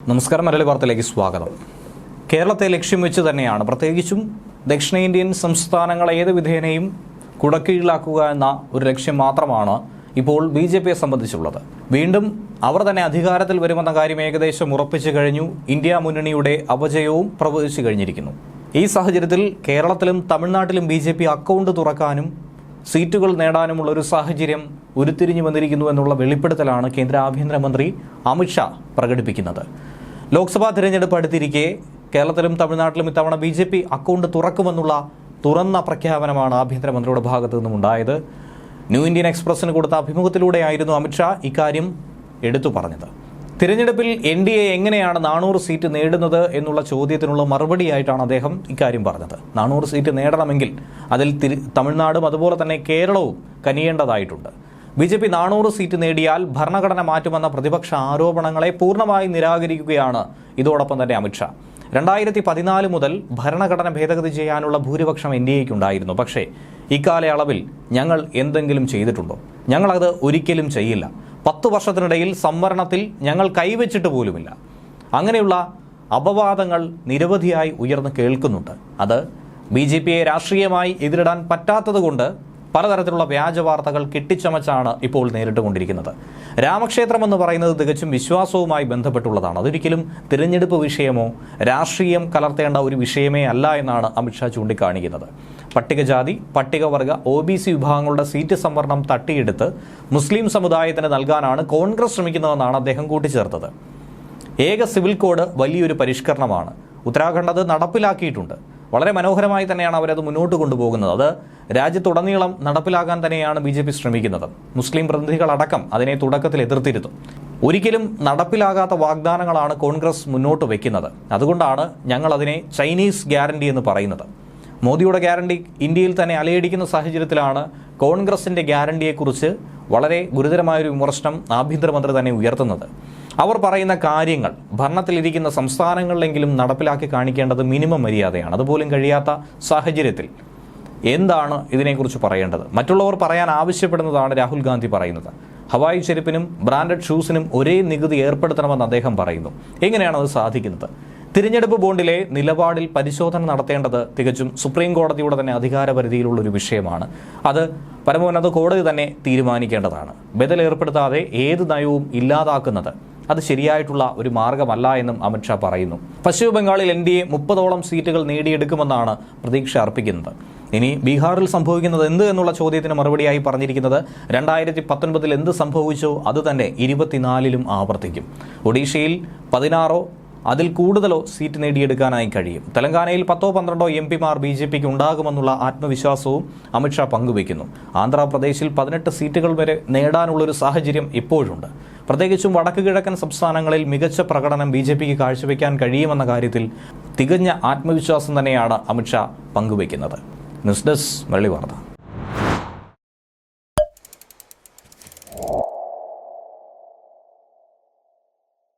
നമസ്കാരം മലയാളി വാർത്തയിലേക്ക് സ്വാഗതം. കേരളത്തെ ലക്ഷ്യം വെച്ച് തന്നെയാണ് പ്രത്യേകിച്ചും ദക്ഷിണേന്ത്യൻ സംസ്ഥാനങ്ങൾ ഏത് വിധേനയും കുടക്കീഴിലാക്കുക എന്ന ഒരു ലക്ഷ്യം മാത്രമാണ് ഇപ്പോൾ ബി ജെ പിയെ സംബന്ധിച്ചുള്ളത്. വീണ്ടും അവർ തന്നെ അധികാരത്തിൽ വരുമെന്ന കാര്യം ഏകദേശം ഉറപ്പിച്ചു കഴിഞ്ഞു. ഇന്ത്യ മുന്നണിയുടെ അപജയവും പ്രവചിച്ചു കഴിഞ്ഞിരിക്കുന്നു. ഈ സാഹചര്യത്തിൽ കേരളത്തിലും തമിഴ്നാട്ടിലും ബി ജെ പി അക്കൗണ്ട് തുറക്കാനും സീറ്റുകൾ നേടാനുമുള്ള ഒരു സാഹചര്യം ഉരുത്തിരിഞ്ഞു വന്നിരിക്കുന്നു എന്നുള്ള വെളിപ്പെടുത്തലാണ് കേന്ദ്ര ആഭ്യന്തരമന്ത്രി അമിത്ഷാ പ്രകടിപ്പിക്കുന്നത്. ലോക്സഭാ തിരഞ്ഞെടുപ്പ് അടുത്തിരിക്കെ കേരളത്തിലും തമിഴ്നാട്ടിലും ഇത്തവണ ബി ജെ പി അക്കൗണ്ട് തുറക്കുമെന്നുള്ള തുറന്ന പ്രഖ്യാപനമാണ് ആഭ്യന്തരമന്ത്രിയുടെ ഭാഗത്തു നിന്നും ഉണ്ടായത്. ന്യൂ ഇന്ത്യൻ എക്സ്പ്രസിന് കൊടുത്ത അഭിമുഖത്തിലൂടെയായിരുന്നു അമിത്ഷാ ഇക്കാര്യം എടുത്തു പറഞ്ഞത്. തിരഞ്ഞെടുപ്പിൽ എൻ ഡി എ എങ്ങനെയാണ് നാനൂറ് സീറ്റ് നേടുന്നത് എന്നുള്ള ചോദ്യത്തിനുള്ള മറുപടിയായിട്ടാണ് അദ്ദേഹം ഇക്കാര്യം പറഞ്ഞത്. നാനൂറ് സീറ്റ് നേടണമെങ്കിൽ അതിൽ തമിഴ്നാടും അതുപോലെ തന്നെ കേരളവും കനിയേണ്ടതായിട്ടുണ്ട്. ബി ജെ പി നാനൂറ് സീറ്റ് നേടിയാൽ ഭരണഘടന മാറ്റുമെന്ന പ്രതിപക്ഷ ആരോപണങ്ങളെ പൂർണമായി നിരാകരിക്കുകയാണ് ഇതോടൊപ്പം തന്നെ അമിത്ഷാ രണ്ടായിരത്തി പതിനാല് മുതൽ ഭരണഘടന ഭേദഗതി ചെയ്യാനുള്ള ഭൂരിപക്ഷം എൻ ഡി എക്കുണ്ടായിരുന്നു പക്ഷേ ഇക്കാലയളവിൽ ഞങ്ങൾ എന്തെങ്കിലും ചെയ്തിട്ടുണ്ടോ? ഞങ്ങളത് ഒരിക്കലും ചെയ്യില്ല. പത്ത് വർഷത്തിനിടയിൽ സംവരണത്തിൽ ഞങ്ങൾ കൈവച്ചിട്ട് പോലുമില്ല. അങ്ങനെയുള്ള അപവാദങ്ങൾ നിരവധിയായി ഉയർന്നു കേൾക്കുന്നുണ്ട്. അത് ബി ജെ പിയെ രാഷ്ട്രീയമായി എതിരിടാൻ പറ്റാത്തതുകൊണ്ട് പലതരത്തിലുള്ള വ്യാജ വാർത്തകൾ കെട്ടിച്ചമച്ചാണ് ഇപ്പോൾ നേരിട്ടുകൊണ്ടിരിക്കുന്നത്. രാമക്ഷേത്രം എന്ന് പറയുന്നത് തികച്ചും വിശ്വാസവുമായി ബന്ധപ്പെട്ടുള്ളതാണ്. അതൊരിക്കലും തിരഞ്ഞെടുപ്പ് വിഷയമോ രാഷ്ട്രീയം കലർത്തേണ്ട ഒരു വിഷയമേ അല്ല എന്നാണ് അമിത്ഷാ ചൂണ്ടിക്കാണിക്കുന്നത്. പട്ടികജാതി പട്ടികവർഗ ഒ ബി സി വിഭാഗങ്ങളുടെ സീറ്റ് സംവരണം തട്ടിയെടുത്ത് മുസ്ലിം സമുദായത്തിന് നൽകാനാണ് കോൺഗ്രസ് ശ്രമിക്കുന്നതെന്നാണ് അദ്ദേഹം കൂട്ടിച്ചേർത്തത്. ഏക സിവിൽ കോഡ് വലിയൊരു പരിഷ്കരണമാണ്. ഉത്തരാഖണ്ഡ് അത് നടപ്പിലാക്കിയിട്ടുണ്ട്. വളരെ മനോഹരമായി തന്നെയാണ് അവരത് മുന്നോട്ട് കൊണ്ടുപോകുന്നത്. അത് രാജ്യത്തുടനീളം നടപ്പിലാക്കാൻ തന്നെയാണ് ബി ജെ പി ശ്രമിക്കുന്നത്. മുസ്ലിം പ്രതിനിധികളടക്കം അതിനെ തുടക്കത്തിൽ എതിർത്തിരുന്നു. ഒരിക്കലും നടപ്പിലാകാത്ത വാഗ്ദാനങ്ങളാണ് കോൺഗ്രസ് മുന്നോട്ട് വയ്ക്കുന്നത് അതുകൊണ്ടാണ് ഞങ്ങൾ അതിനെ ചൈനീസ് ഗ്യാരണ്ടി എന്ന് പറയുന്നത്. മോദിയുടെ ഗ്യാരണ്ടി ഇന്ത്യയിൽ തന്നെ അലയടിക്കുന്ന സാഹചര്യത്തിലാണ് കോൺഗ്രസിന്റെ ഗ്യാരണ്ടിയെക്കുറിച്ച് വളരെ ഗുരുതരമായൊരു വിമർശനം ആഭ്യന്തരമന്ത്രി തന്നെ ഉയർത്തുന്നത്. അവർ പറയുന്ന കാര്യങ്ങൾ ഭരണത്തിലിരിക്കുന്ന സംസ്ഥാനങ്ങളിലെങ്കിലും നടപ്പിലാക്കി കാണിക്കേണ്ടത് മിനിമം മര്യാദയാണ്. അതുപോലും കഴിയാത്ത സാഹചര്യത്തിൽ എന്താണ് ഇതിനെക്കുറിച്ച് പറയേണ്ടത്? മറ്റുള്ളവർ പറയാൻ ആവശ്യപ്പെടുന്നതാണ് രാഹുൽ ഗാന്ധി പറയുന്നത്. ഹവായി ചെരുപ്പിനും ബ്രാൻഡഡ് ഷൂസിനും ഒരേ നികുതി ഏർപ്പെടുത്തണമെന്ന് അദ്ദേഹം പറയുന്നു. എങ്ങനെയാണ് അത് സാധിക്കുന്നത്? തിരഞ്ഞെടുപ്പ് ബോണ്ടിലെ നിലപാടിൽ പരിശോധന നടത്തേണ്ടത് തികച്ചും സുപ്രീം കോടതിയുടെ തന്നെ അധികാരപരിധിയിലുള്ള ഒരു വിഷയമാണ്. അത് പരമോന്നത കോടതി തന്നെ തീരുമാനിക്കേണ്ടതാണ്. ബദൽ ഏർപ്പെടുത്താതെ ഏത് നയവും ഇല്ലാതാക്കുന്നത് അത് ശരിയായിട്ടുള്ള ഒരു മാർഗമല്ല എന്നും അമിത്ഷാ പറയുന്നു. പശ്ചിമ ബംഗാളിൽ എൻ ഡി എ മുപ്പതോളം സീറ്റുകൾ നേടിയെടുക്കുമെന്നാണ് പ്രതീക്ഷ അർപ്പിക്കുന്നത്. ഇനി ബീഹാറിൽ സംഭവിക്കുന്നത് എന്ത് എന്നുള്ള ചോദ്യത്തിന് മറുപടിയായി പറഞ്ഞിരിക്കുന്നത് രണ്ടായിരത്തി പത്തൊൻപതിൽ എന്ത് സംഭവിച്ചോ അത് തന്നെ ഇരുപത്തിനാലിലും ആവർത്തിക്കും. ഒഡീഷയിൽ പതിനാറോ അതിൽ കൂടുതലോ സീറ്റ് നേടിയെടുക്കാനായി കഴിയും. തെലങ്കാനയിൽ പത്തോ പന്ത്രണ്ടോ എം പിമാർ ബി ജെ പിക്ക് ഉണ്ടാകുമെന്നുള്ള ആത്മവിശ്വാസവും അമിത്ഷാ പങ്കുവയ്ക്കുന്നു. ആന്ധ്രാപ്രദേശിൽ പതിനെട്ട് സീറ്റുകൾ വരെ നേടാനുള്ളൊരു സാഹചര്യം ഇപ്പോഴുണ്ട്. പ്രത്യേകിച്ചും വടക്ക് കിഴക്കൻ സംസ്ഥാനങ്ങളിൽ മികച്ച പ്രകടനം ബി ജെ പിക്ക് കാഴ്ചവെക്കാൻ കഴിയുമെന്ന കാര്യത്തിൽ തികഞ്ഞ ആത്മവിശ്വാസം തന്നെയാണ് അമിത്ഷാ പങ്കുവയ്ക്കുന്നത്. ന്യൂസ് ഡെസ്ക് മുരളി വാർത്ത.